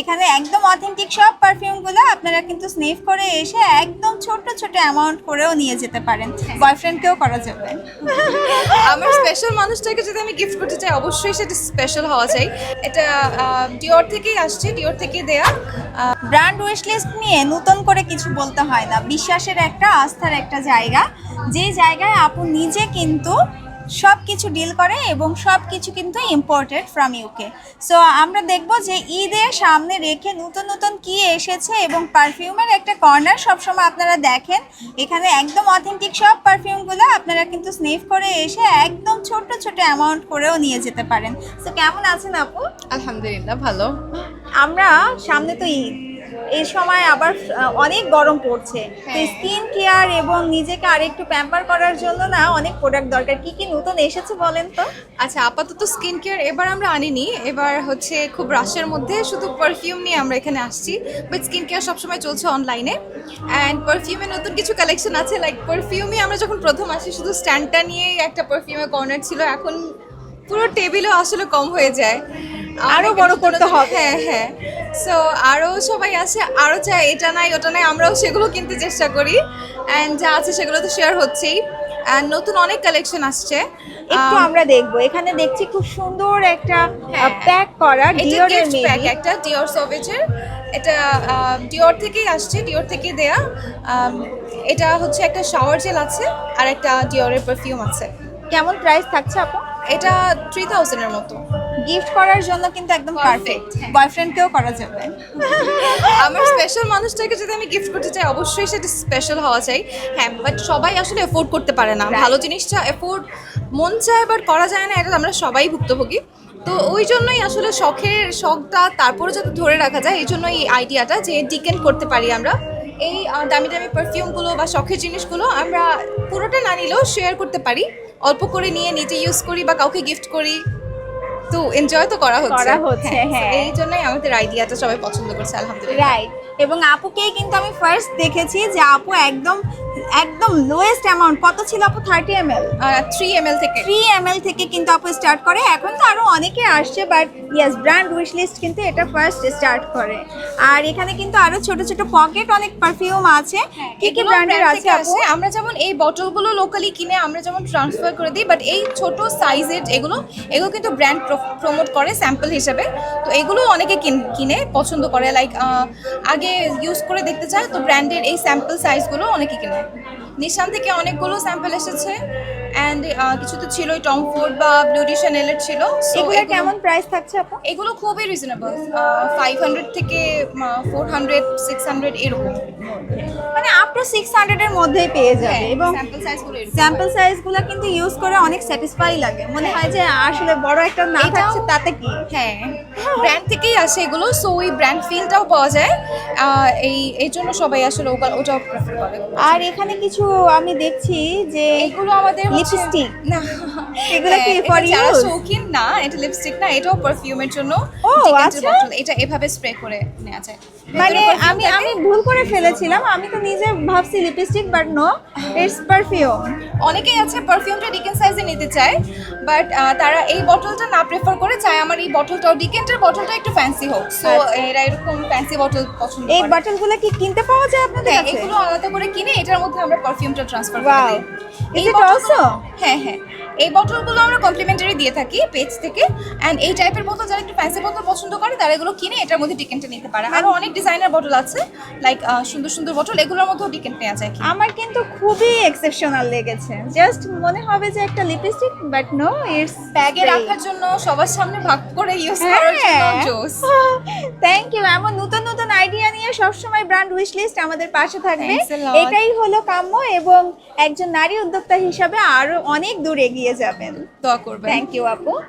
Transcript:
এখানে একদম অথেন্টিক সব পারফিউমগুলো আপনারা কিন্তু স্নিফ করে এসে একদম ছোট ছোট অ্যামাউন্ট করেও নিয়ে যেতে পারেন। বয়ফ্রেন্ডকেও করা যাবে। আমার স্পেশাল মানুষটাকে যদি আমি গিফট করতে চাই অবশ্যই সেটা স্পেশাল হওয়া চাই। এটা ডিওর থেকেই আসছে ডিওর থেকে দেয়া। ব্র্যান্ড উইশ লিস্ট নিয়ে নতুন করে কিছু বলতে হয় না। বিশ্বাসের একটা আস্থার একটা জায়গা। যে জায়গায় আপু নিজে কিন্তু সব কিছু ডিল করে এবং সব কিছু কিন্তু ইম্পোর্টেড ফ্রম ইউকে সো আমরা দেখব যে ঈদের সামনে রেখে নতুন নতুন কি এসেছে এবং পারফিউমের একটা কর্নার সবসময় আপনারা দেখেন। এখানে একদম অথেন্টিক সব পারফিউমগুলো আপনারা কিন্তু স্নিফ করে এসে একদম ছোট ছোট অ্যামাউন্ট করেও নিয়ে যেতে পারেন। সো কেমন আছেন আপু? আলহামদুলিল্লাহ ভালো। আমরা সামনে তো ঈদ। এই সময় আবার অনেক গরম পড়ছে। তো হ্যাঁ। স্কিন কেয়ার এবং নিজেকে আরেকটু প্যাম্পার করার জন্য না অনেক প্রোডাক্ট দরকার। কি কি নতুন এসেছে বলেন তো? আচ্ছা আপাতত স্কিন কেয়ার এবার আমরা আনিনি। এবার হচ্ছে খুব রাশের মধ্যে শুধু পারফিউম নিয়ে আমরা এখানে আসছি। বাট স্কিন কেয়ার সবসময় চলছে অনলাইনে অ্যান্ড পারফিউমে নতুন কিছু কালেকশন আছে। লাইক পারফিউমই আমরা যখন প্রথম আসি শুধু স্ট্যান্ডটা নিয়েই একটা পারফিউমের কর্নার ছিল। এখন পুরো টেবিলও আসলে কম হয়ে যায়। আরও বড় করতে হবে। হ্যাঁ হ্যাঁ। সো আরও সবাই আছে আরও চাই এটা নাই ওটা নাই আমরাও সেগুলো কিনতে চেষ্টা করি। অ্যান্ড যা আছে সেগুলো তো শেয়ার হচ্ছেই। নতুন অনেক কালেকশন আসছে। একটু আমরা দেখব। এখানে দেখছি খুব সুন্দর একটা। প্যাক করা এটা ডিওরের প্যাক একটা ডিওর সভেজের এটা ডিওর থেকেই আসছে ডিওর থেকে দেয়া। এটা হচ্ছে একটা শাওয়ার জেল আছে আর একটা ডিওরের পারফিউম আছে। কেমন প্রাইস থাকছে আপু? এটা থ্রি থাউজেন্ডের মতো। গিফট করার জন্য কিন্তু একদম পারফেক্ট। বয়ফ্রেন্ডকেও করা যাবে আমার স্পেশাল মানুষটাকে যদি আমি গিফট করতে চাই অবশ্যই সেটা স্পেশাল হওয়া চাই। হ্যাঁ বাট সবাই আসলে এফোর্ড করতে পারে না. ভালো জিনিসটা এফোর্ড মন চায় বাট করা যায় না এটা আমরা সবাই ভুক্তভোগী। তো ওই জন্যই আসলে শখের শখটা তারপরে যাতে ধরে রাখা যায় এই জন্য এই আইডিয়াটা যে ডিকেন্ড করতে পারি আমরা। এই দামি দামি পারফিউমগুলো বা শখের জিনিসগুলো আমরা পুরোটা না নিলেও শেয়ার করতে পারি। অল্প করে নিয়ে নিজে ইউজ করি বা কাউকে গিফট করি। তো এনজয় তো করা হচ্ছে। করা হচ্ছে, হ্যাঁ। এই জন্যই আমাদের আইডিয়াটা সবাই পছন্দ করছে আলহামদুলিল্লাহ। রাইট এবং আপুকেই কিন্তু আমি ফার্স্ট দেখেছি যে আপু একদম একদম লোয়েস্ট অ্যামাউন্ট কত ছিল আপু? Thirty M L three M L থেকে। থ্রি এম এল থেকে কিন্তু আপু স্টার্ট করে। এখন তো আরও অনেকে আসছে but yes brand wish list কিন্তু এটা ফার্স্ট স্টার্ট করে। আর এখানে কিন্তু আরও ছোট ছোট পকেট অনেক পারফিউম আছে। কি কি ব্র্যান্ডের আছে আপু। আমরা যেমন এই বটলগুলো লোকালি কিনে আমরা যেমন ট্রান্সফার করে দিই বাট এই ছোট সাইজের এগুলো এগুলো কিন্তু ব্র্যান্ড প্রমোট করে স্যাম্পল হিসেবে। তো এগুলো অনেকে কিন- কিনে পছন্দ করে। লাইক আগে ইউজ করে দেখতে চায় তো ব্র্যান্ডের এই স্যাম্পল সাইজগুলো অনেকে কিনে। নিশান থেকে অনেকগুলো স্যাম্পল এসেছে অ্যান্ড কিছু তো ছিলই টম ফোর্ড বা ব্লিউডি চ্যানেলের ছিল। এগুলো কেমন প্রাইস থাকছে আপু এগুলো খুবই রিজনেবল ফাইভ হান্ড্রেড থেকে ফোর হান্ড্রেড সিক্স হান্ড্রেড এরকম। মানে আপ টু সিক্স হান্ড্রেডের মধ্যেই পেয়ে যাবে হ্যাঁ, এবং স্যাম্পল সাইজগুলো কিন্তু ইউজ করে অনেক স্যাটিসফাই লাগে। মনে হয় যে আসলে বড় একটা না থাকছে তাতে কি? হ্যাঁ। ব্র্যান্ড থেকেই আসে এগুলো সো ওই ব্র্যান্ড ফিলটাও পাওয়া যায়। এই এই জন্য সবাই আসলে ওটা- ওটাও প্রেফার করে। আর এখানে কিছু আমি দেখছি যে এগুলো আমাদের লিপস্টিক না এগুলো কি ফর ইউ যারা শৌখিন না এটা লিপস্টিক না এটাও পারফিউমের জন্য ও, আচ্ছা। এটা এভাবে স্প্রে করে নেওয়া যায়। মানে আমি আমি ভুল করে ফেলেছিলাম। আমি তো নিজে ভাবছি lipstick but no it's perfume অনেকেই আছে পারফিউমটা ডিকেন সাইজে নিতে চায় বাট তারা এই বটলটা না প্রেফার করে চায়। আমার এই বটলটাও ডিকেন্টের বটলটা একটু ফ্যান্সি হোক। সো আচ্ছা। এরা এরকম ফ্যান্সি বটল পছন্দ এই বটলগুলো কি কিনতে পাওয়া যায় আপনাদের হ্যাঁ কাছে? এগুলো আলাদা করে কিনে এটার মধ্যে আমরা পারফিউমটা ট্রান্সফার করে Is এই it হ্যাঁ হ্যাঁ। এই বটলগুলো আমরা কমপ্লিমেন্টারি দিয়ে থাকি পেজ থেকে। অ্যান্ড এই টাইপের বোতল যারা একটু ফ্যান্সি বোতল পছন্দ করে তারা এগুলো কিনে এটার মধ্যে ডিকেন্টে নিতে পারে। আরও অনেক ডিজাইনার বটল আছে লাইক সুন্দর সুন্দর বটল এগুলোর মধ্যেও ডিকেন্ট নেওয়া যায় আমার কিন্তু খুবই এক্সেপশনাল লেগেছে। জাস্ট মনে হবে যে একটা লিপস্টিক বাট নো ইটস ব্যাগে রাখার জন্য সবার সামনে ভাগ করে ইউজ করার জন্য হ্যাঁ। জোস থ্যাংক ইউ এমন নতুন নতুন আইডিয়া নিয়ে সবসময় ব্র্যান্ড উইশ লিস্ট আমাদের পাশে থাকবে. এটাই হলো কাম্য এবং একজন নারী উদ্যোক্তা হিসাবে আরও অনেক দূর এগিয়ে যাবেন। দোয়া করবেন। থ্যাংক ইউ আপু।